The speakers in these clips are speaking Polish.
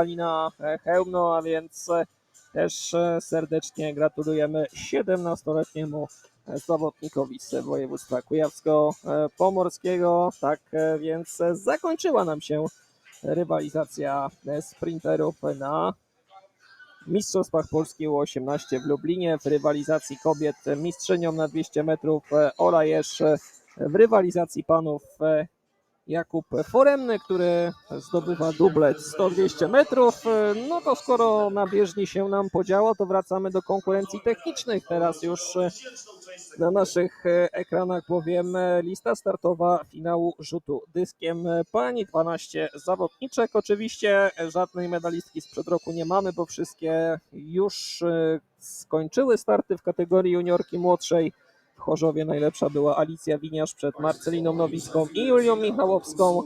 Alina Hełmno, a więc e, też e, serdecznie gratulujemy 17-letniemu zawodnikowi z województwa kujawsko-pomorskiego. Tak e, więc e, zakończyła nam się rywalizacja e, sprinterów na Mistrzostwach Polski U18 w Lublinie. W rywalizacji kobiet mistrzynią na 200 metrów e, Ola Jesz, e, w rywalizacji panów e, Jakub Foremny, który zdobywa dublet 100-200 metrów. No to skoro na bieżni się nam podziało, to wracamy do konkurencji technicznych. Teraz już e, na naszych e, ekranach bowiem e, lista startowa finału rzutu dyskiem pani 12 zawodniczek. Oczywiście żadnej medalistki sprzed roku nie mamy, bo wszystkie już skończyły starty w kategorii juniorki młodszej. W Chorzowie najlepsza była Alicja Winiarz przed Marceliną Nowicką i Julią Michałowską.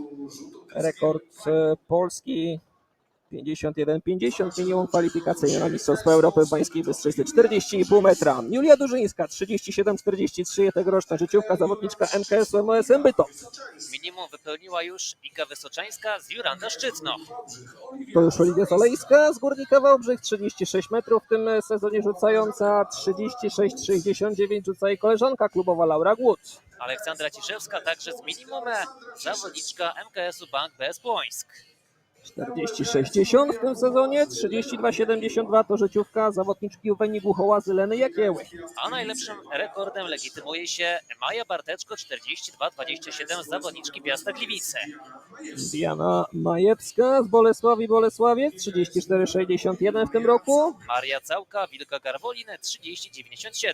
Rekord e, Polski 51-50 minimum kwalifikacyjne na Mistrzostwa Europy w Bańskiej Bystrzycy 40,5 metra. Julia Durzyńska 37-43 tegoroczna życiówka zawodniczka MKS MOS Bytom. Minimum wypełniła już Iga Wysoczańska z Juranda Szczytno. To już Oliwia Zalejska z Górnika Wałbrzych 36 metrów w tym sezonie rzucająca 36-69 rzuca jej koleżanka klubowa Laura Głód. Aleksandra Ciszewska także z minimum zawodniczka MKS-u Bank BS Płońsk. 40-60 w tym sezonie, 32-72 to życiówka zawodniczki Uweni Głuchołazy Leny Jakieły. A najlepszym rekordem legitymuje się Maja Barteczko 42-27 z zawodniczki Piasta Gliwice. Diana Majewska z Bolesławi Bolesławiec 34-61 w tym roku. Maria Całka, Wilka Garwolin 30-97.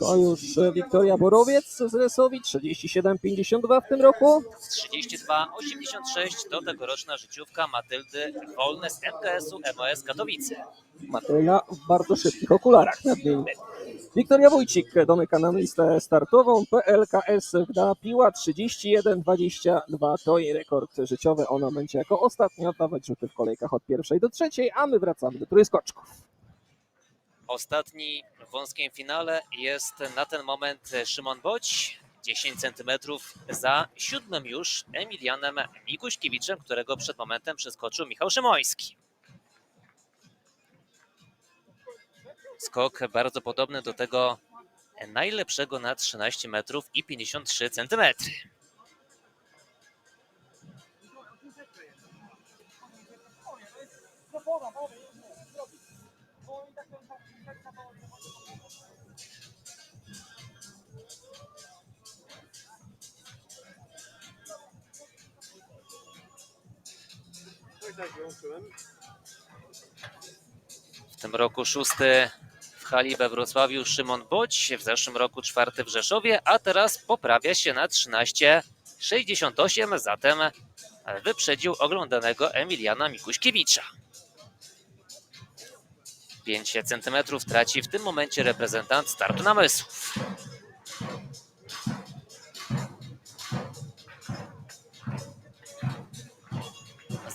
To już Wiktoria Borowiec z Resowi 37-52 w tym roku. 32-86 to tegoroczna życiówka Matyldy Wolne z MKS-u MOS Katowice. Matyla w bardzo szybkich okularach nadmienimy. Wiktoria Wójcik domyka nam listę startową. PLKS Gda Piła 31-22 to jej rekord życiowy. Ona będzie jako ostatnia oddawać rzuty w kolejkach od pierwszej do trzeciej, a my wracamy do trójskoczków. Ostatni w wąskim finale jest na ten moment Szymon Boć. 10 cm za siódmym już Emilianem Mikuśkiewiczem, którego przed momentem przeskoczył Michał Szymoński. Skok bardzo podobny do tego najlepszego na 13 metrów i 53 cm. W tym roku szósty w hali we Wrocławiu Szymon Boć, w zeszłym roku czwarty w Rzeszowie, a teraz poprawia się na 13,68, zatem wyprzedził oglądanego Emiliana Mikuśkiewicza. 5 centymetrów traci w tym momencie reprezentant startu namysłów.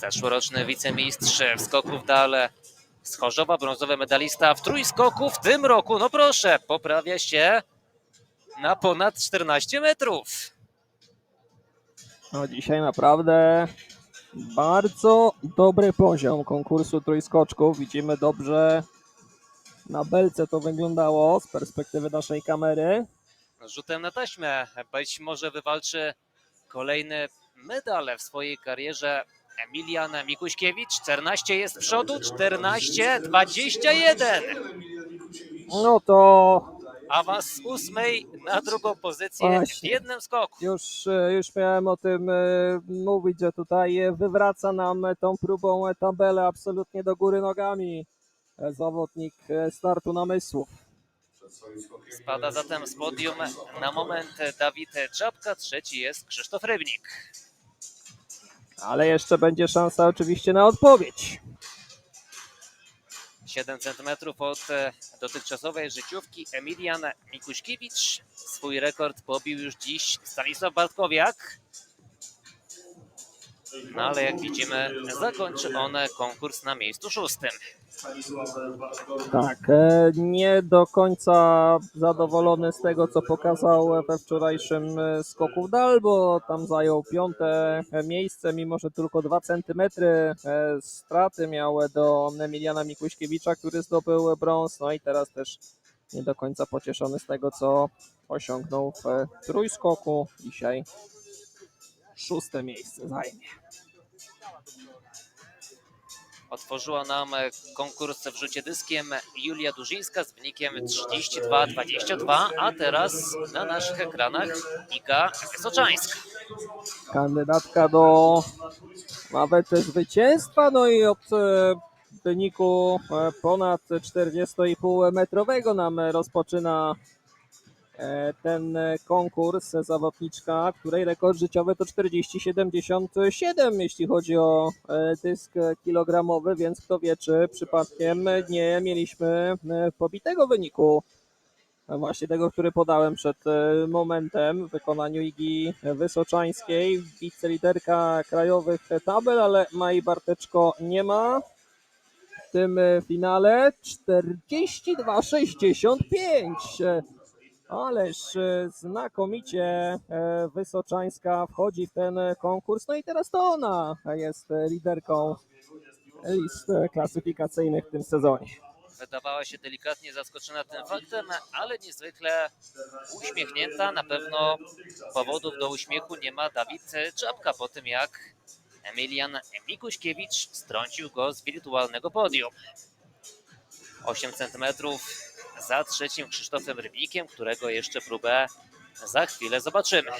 Zeszłoroczny wicemistrz w skoku w dale z Chorzowa, brązowy medalista w trójskoku w tym roku. No proszę, poprawia się na ponad 14 metrów. No dzisiaj naprawdę bardzo dobry poziom konkursu trójskoczków. Widzimy dobrze na belce to wyglądało z perspektywy naszej kamery. Rzutem na taśmę być może wywalczy kolejny medal w swojej karierze Emilian Mikuśkiewicz. 14 jest przodu, 14, 21. No to Awans z ósmej na drugą pozycję w Właśnie. jednym skoku. już, e, już miałem o tym e, mówić, że tutaj e, wywraca nam tą próbą tabelę absolutnie do góry nogami zawodnik startu namysłów. Spada zatem z podium na moment Dawid Czapka, trzeci jest Krzysztof Rybnik. Ale jeszcze będzie szansa oczywiście na odpowiedź. 7 cm od e, dotychczasowej życiówki Emilian Mikuśkiewicz. Swój rekord pobił już dziś Stanisław Bartkowiak. No ale jak widzimy, zakończy on konkurs na miejscu szóstym. Tak, e, nie do końca zadowolony z tego, co pokazał we wczorajszym e, skoku w dal, bo tam zajął piąte e, miejsce, mimo że tylko 2 cm straty miał do Emiliana Mikuśkiewicza, który zdobył brąz, no i teraz też nie do końca pocieszony z tego, co osiągnął w trójskoku. Dzisiaj szóste miejsce zajmie. Otworzyła nam konkurs w rzucie dyskiem Julia Dużyńska z wynikiem 32-22, a teraz na naszych ekranach Iga Wysoczańska. kandydatka do nawet zwycięstwa, no i od e, wyniku e, ponad 40,5 metrowego nam rozpoczyna e, ten e, konkurs zawodniczka, której rekord życiowy to 40,77 jeśli chodzi o e, dysk kilogramowy, więc kto wie czy przypadkiem nie mieliśmy e, pobitego wyniku. Właśnie tego, który podałem przed e, momentem w wykonaniu Igi Wysoczańskiej, wiceliderka krajowych tabel, ale Mai Barteczko nie ma. W tym e, finale 42,65 E, Ależ e, znakomicie e, Wysoczańska wchodzi w ten konkurs, no i teraz to ona jest e, liderką list e, klasyfikacyjnych w tym sezonie. Wydawała się delikatnie zaskoczona tym faktem, ale niezwykle uśmiechnięta. Na pewno powodów do uśmiechu nie ma Dawid Czapka po tym, jak Emilian Mikuśkiewicz strącił go z wirtualnego podium. 8 cm za trzecim Krzysztofem Rybnikiem, którego jeszcze próbę za chwilę zobaczymy.